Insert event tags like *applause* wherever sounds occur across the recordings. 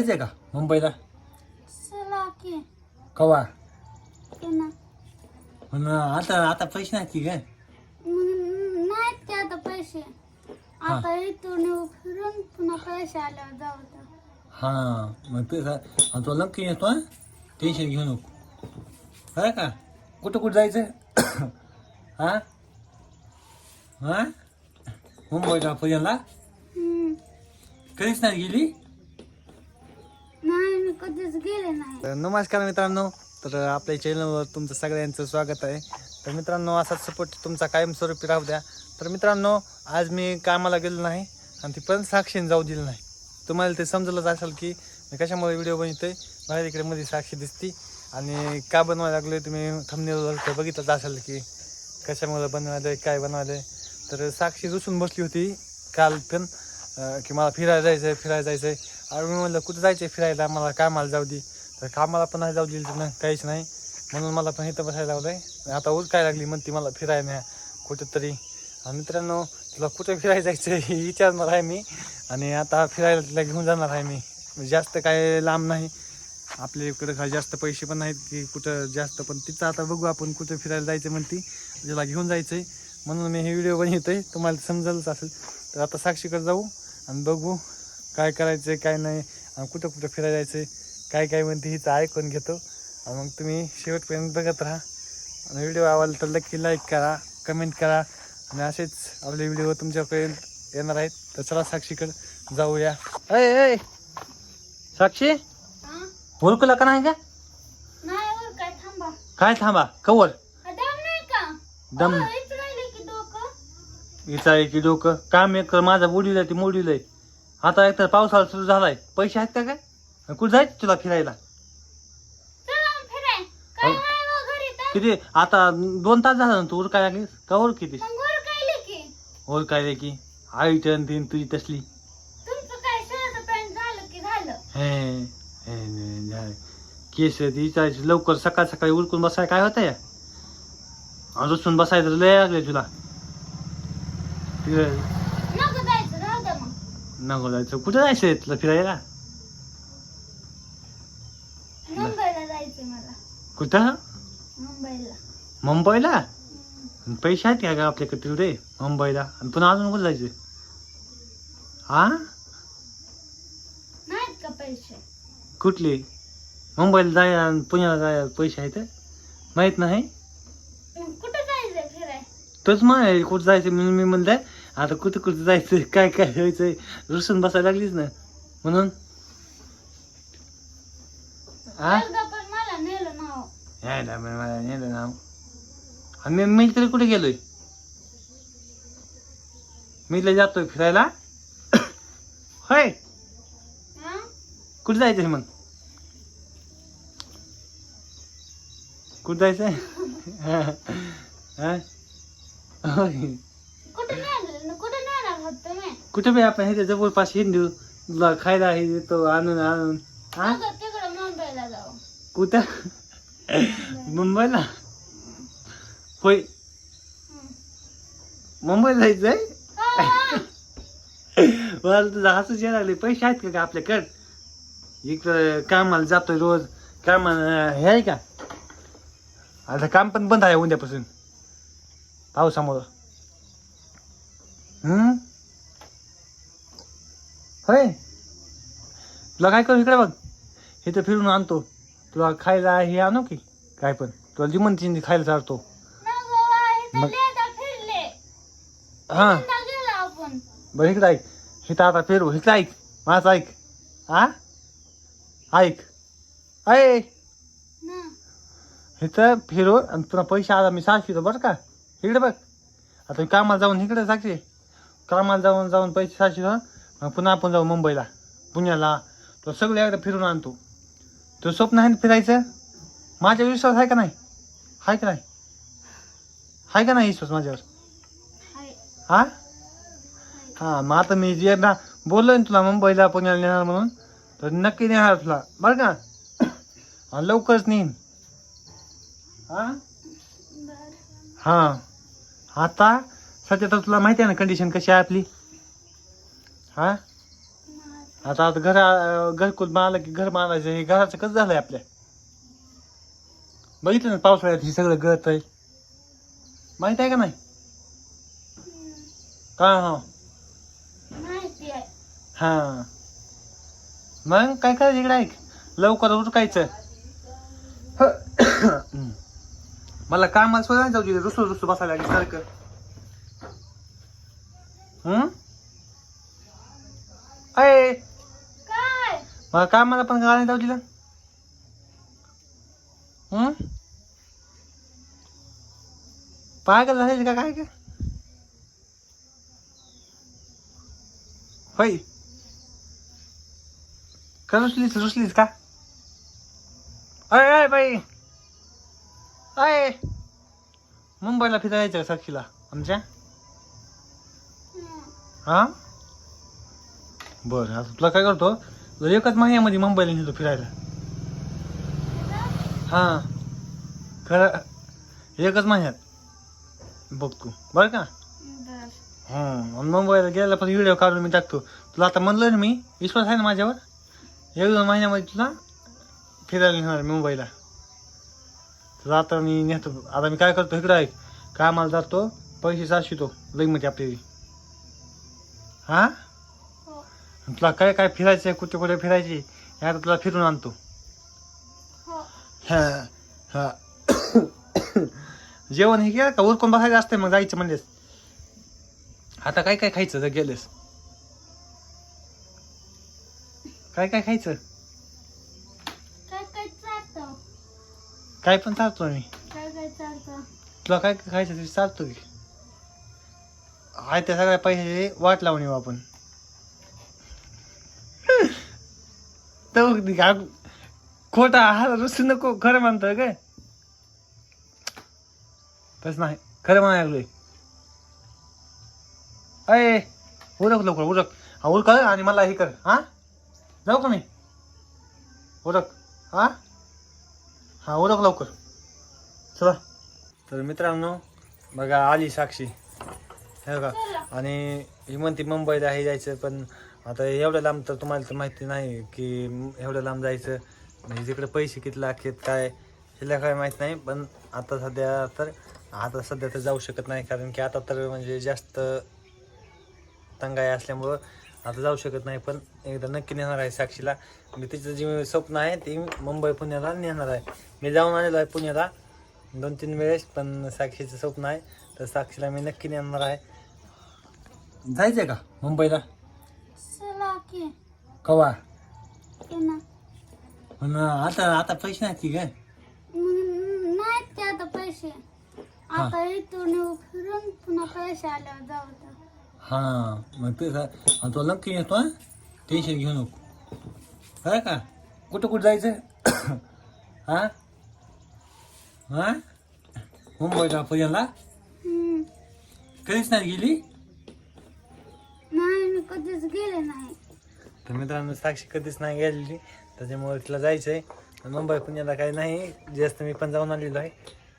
जायचंय का मुंबईला? चला की कवा? पुन्हा. पण आता आता पैसे की काय नाहीत की आता पैसे. आता इथून येऊ फिरून पुन्हा पैसे आल्यावर जाऊ तर हा मग ते आणि तो नक्की येतो हा? टेन्शन घेऊ नको. काय का? कुठं कुठं जायचं? *coughs* हा? हा? मुंबईला पुण्याला? हम्म. कधीच नाही गेली? नाही मी कधीच गेले नाही. तर नमस्कार मित्रांनो तर आपल्या चॅनलवर तुमचं सगळ्यांचं स्वागत आहे. तर मित्रांनो असाच सपोर्ट तुमचा कायमस्वरूपी राहू द्या. तर मित्रांनो आज मी कामाला गेलो नाही आणि ती पण साक्षीने जाऊ दिली नाही. तुम्हाला ते समजलंच असेल की मी कशामुळे व्हिडिओ बनवतोय? बाहेर इकडे मध्ये साक्षी दिसती. आणि का बनवायला लागलो तुम्ही थंबनेलवर तर बघितलंच असेल की कशामुळे आहे काय बनवायलं तर साक्षी रुसून बसली होती काल पण की मला फिरायला जायचं आहे फिरायला जायचं आहे अरे मी म्हणलं कुठं जायचं आहे फिरायला? मला कामाला जाऊ दे. तर कामाला पण नाही जाऊ दिली तिनं काहीच नाही. म्हणून मला पण इथं बसायला लावलं आहे आता उरकाय लागली म्हणते मला फिरायला. न्या कुठंतरी. आणि मित्रांनो तुला कुठं फिरायला जायचं आहे हे विचारणार आहे मी. आणि आता फिरायला तिला घेऊन जाणार आहे मी. जास्त काय लांब नाही. आपल्या इकडं काय जास्त पैसे पण नाहीत की कुठं जास्त. पण तिचं आता बघू आपण कुठं फिरायला जायचं म्हणते. तिला घेऊन जायचं आहे म्हणून मी हे व्हिडिओ बनवतोय. तुम्हाला समजलंच असेल. तर आता साक्षीकडे जाऊ आणि बघू. काय करायचं काय नाही आणि कुठं कुठं फिरायला जायचं काय काय म्हणते हिचं ऐकून घेतो. आणि मग तुम्ही शेवटपर्यंत बघत राहा. आणि व्हिडिओ आवडला तर नक्की लाईक करा कमेंट करा. आणि असेच आपले व्हिडिओ तुमच्यापर्यंत येणार आहेत. तर चला साक्षीकडे जाऊया. अय अय साक्षी? हा? ओळखला का नाही का? काय थांबा. काय थांबा कवर. हा, दम नाही का? हो, डोकं. हिचा आहे की डोकं. काम एक कर माझा बुडीला ती मोडीलंय. आता एकतर पावसाळा सुरू झालाय. पैसे आहेत का काय? कुठं जायचं तुला फिरायला? चला मग फिराय. काय. नाही घरी तर. किती? आता दोन तास झाला ना तू उरकाय लागलीस? का ओळख किती मग वर काय रे की. आई टन तीन तुझी तसली. तुमचं काय शर्ट पॅन्ट झालं की झालं? हे हे, हे, हे. केस विचारायची लवकर सकाळ सकाळी उरकून बसाय काय होतं या रुसून बसायचं लय लागले तुला. दे नको जायचं कुठं जायचंय तुला फिरायला मुंबईला जायचं मला कुठं मुंबईला. पैसे आहेत का ग आपल्याकडे तेवढे मुंबईला आणि पुन्हा अजून कुठं जायचं हा नाहीत का पैसे कुठले मुंबईला जाय आणि पुण्याला जाय पैसे आहेत माहीत नाही कुठं जायचंय फिराय तोच कुठं जायचं मी म्हणलंय आता कुठं कुठं जायचं काय काय व्हायचंय रुसून बसायला लागलीच ना म्हणून हा एकदा पण मला नेलं नाव यायला मी मला नेलं नाव आणि मी मी तरी कुठे गेलोय मी लय जातोय फिरायला होय हा कुठे जायचंय मग कुठं जायचंय हा? होय. कुठं नेलं कुठं नेणार होत कुठे बी आपण? हे जवळपास हिंदू तुला खायला हे देतो आणून आणून. हा? तिकडं मुंबईला जाऊ. कुठं? मुंबईला? होय. मुंबईला जायचंय? हा. मला तुझं हसूच यायला लागले पैसे आहेत का ग आपल्याकडं? इकडं कामाला जातोय रोज. कामाला हे आहे का? आता काम पण बंद आहे उद्यापासून. पावसामुळं. हम्म होय? तुला काय करू इकडे बघ. इथं फिरून आणतो. तुला खायला हे आणू की? काय पण. तुला जिमन चिंदी खायला चालतो. मग- हां. बरं इकडं ऐक. इथं आता फिरू. इकडं ऐक. माझं ऐक. हा? ऐक. ऐ! ना. इथं फिरू आणि तुला पैसे आला मी साक्षीतो बरं का? इकडे बघ. आता कामाला जाऊन इकडे साक्षी कामाला जाऊन जाऊन पैसे साक्षी मग पुन्हा आपण जाऊ मुंबईला. पुण्याला. तो सगळं एकदा फिरून आणतो. तो स्वप्न आहे ना फिरायचं? माझ्या विश्वास आहे का नाही? आहे का नाही? आहे का नाही विश्वास माझ्यावर? हा? हा मग आता मी जे एकदा बोललोय ना तुला मुंबईला पुण्याला नेणार म्हणून तर नक्की नेणार तुला. बरं का? आणि लवकरच नेईन. हा? हा. आता सध्या तर तुला माहिती आहे ना कंडिशन कशी आहे आपली? हा? आता आता घर घरकुल बांधलं की घर बांधायचं हे घराचं कसं झालंय आपल्या? बघितलं ना पावसाळ्यात हे सगळं गळत आहे माहीत आहे का नाही? काय हा? माहिती आहे. हा. मग काय करायचं इकडे ऐक. लवकर उरकायचं. हम्म. मला कामाला नाही जाऊ तिथे रुसू रुसू बसायला लागली सारखं. हम्म अय काय मला पण गाडी जाऊ तिला हम्म पागल झाले का काय का होय. का रुसलीस रुसलीस का? अय अय बाई. अय. मुंबईला फिरायचं का साक्षीला आमच्या. हा. बरं तुला काय करतो? तुला एकच महिन्यामध्ये मुंबईला नेतो फिरायला. हा. खरं एकच महिन्यात. बघ तू. बरं का? हं. मुंबईला गेला पण व्हिडिओ काढून मी टाकतो. तुला आता म्हणलं ना मी विश्वास आहे ना माझ्यावर? एक दोन महिन्यामध्ये तुला फिरायला नेणार मुंबईला. तर आता मी नेतो. आता मी काय करतो इकडं ऐक. कामाला जातो पैसे साचवितो. लग्नमध्ये आपली. हा? तुला काय काय फिरायचं आहे? कुठे कुठे फिरायचे? आता तुला फिरून आणतो. हो. हा हा. जेवण हे केलं का उरकून बसायचं असते मग जायचं म्हणलेस. आता काय काय खायचं जर गेलेस? काय काय खायचं? काय पण चालतो मी तुला काय काय खायचं ते चालतो की आहे त्या सगळ्या पैसे वाट लावून येऊ आपण. तर हा खोटा हा रुसू नको खरं म्हणतोय काय? तस नाही खरं म्हणायला अय उरक लवकर उरक. हा उरक आणि मला हे कर हा? जाऊ का मी? उरक हा? हा उरक लवकर. चला. तर मित्रांनो बघा आली साक्षी. हे बघा. आणि ही म्हणते मुंबईला हे जायचं पण आता एवढ्या लांब तर तुम्हाला तर माहिती नाही की एवढ्या लांब जायचं म्हणजे तिकडे पैसे किती लागतात काय हिला काय माहीत नाही. पण आता सध्या तर आता सध्या तर जाऊ शकत नाही कारण की आता तर म्हणजे जास्त तंगाई असल्यामुळं आता जाऊ शकत नाही. पण एकदा नक्की नेणार आहे साक्षीला. मी तिचं जे स्वप्न आहे ते मुंबई पुण्याला नेणार आहे. मी जाऊन आलेलो आहे पुण्याला दोन तीन वेळेस पण साक्षीचं स्वप्न आहे. तर साक्षीला मी नक्की नेणार आहे. जायचंय का मुंबईला? कवा? पण आता आता पैसे नाहीत की काय नाहीत ते आता पैसे. आता इथून येऊ फिरून पुन्हा पैसे आल्यावर जाऊ तर हां मग ते आणि तो नक्की येतो हा? टेन्शन घेऊ नको. काय का? कुठं कुठं जायचं? *coughs* हा? हा? मुंबईला पुण्याला? हम्म. कधीच नाही गेली? नाही मी कधीच गेले नाही. तर मित्रांनो साक्षी कधीच नाही गेलेली. त्याच्यामुळे तिला जायचं आहे मुंबई पुण्याला काही नाही. जास्त मी पण जाऊन आलेलो आहे.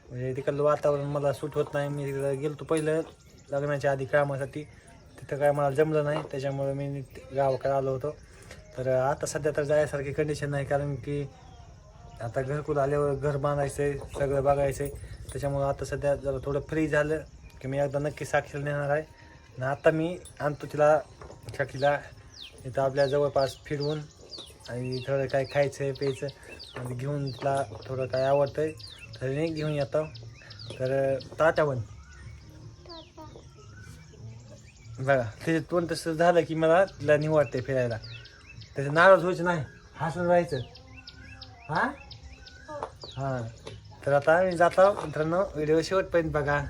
म्हणजे तिकडलं वातावरण मला सूट होत नाही. मी तिकडं गेलो पहिलं लग्नाच्या आधी कामासाठी. तिथं काय मला जमलं नाही. त्याच्यामुळे मी गावाकडे आलो होतो. तर आता सध्या तर जायसारखी कंडिशन नाही. कारण की आता घरकुल आल्यावर घर बांधायचं आहे सगळं बघायचं आहे त्याच्यामुळं आता सध्या जरा थोडं फ्री झालं की मी एकदा नक्की साक्षीला नेणार आहे. आणि आता मी आणतो तिला साक्षीला. इथं आपल्या जवळपास फिरवून आणि थोडं काय खायचं प्यायचं आणि घेऊन तिला थोडं काय आवडतं आहे तर मी घेऊन येतो. तर ताटावन. बघा त्याचे तोंड तसं झालं की मला तिला निवडते फिरायला. त्याचं नाराज व्हायचं नाही हसून राहायचं. हां? हो. हां. तर आता मी जातो. मित्रांनो व्हिडिओ शेवटपर्यंत बघा.